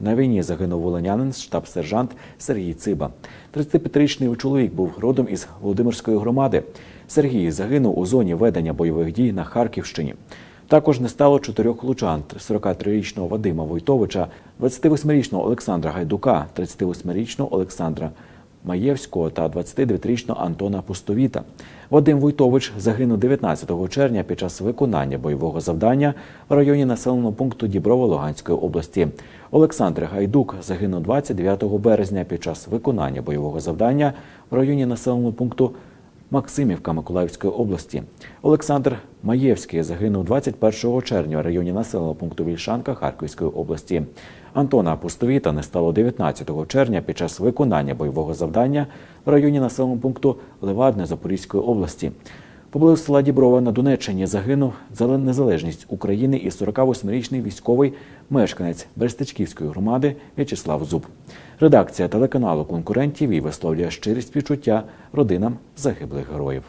на війні загинув волонянин, штаб-сержант Сергій Циба. 35-річний чоловік був родом із Володимирської громади. Сергій загинув у зоні ведення бойових дій на Харківщині. Також не стало чотирьох лучан: 43-річного Вадима Войтовича, 28-річного Олександра Гайдука, 38-річного Олександра Маєвського та 29-річного Антона Пустовіта. Вадим Войтович загинув 19 червня під час виконання бойового завдання в районі населеного пункту Діброво Луганської області. Олександр Гайдук загинув 29 березня під час виконання бойового завдання в районі населеного пункту Максимівка Миколаївської області. Олександр Маєвський загинув 21 червня в районі населеного пункту Вільшанка Харківської області. Антона Пустовіта не стало 19 червня під час виконання бойового завдання в районі населеного пункту Левадне Запорізької області. Поблизу села Діброва на Донеччині загинув за незалежність України і 48-річний військовий мешканець Берестичківської громади В'ячеслав Зуб. Редакція телеканалу Конкурент ТІВІ висловлює щирість співчуття родинам загиблих героїв.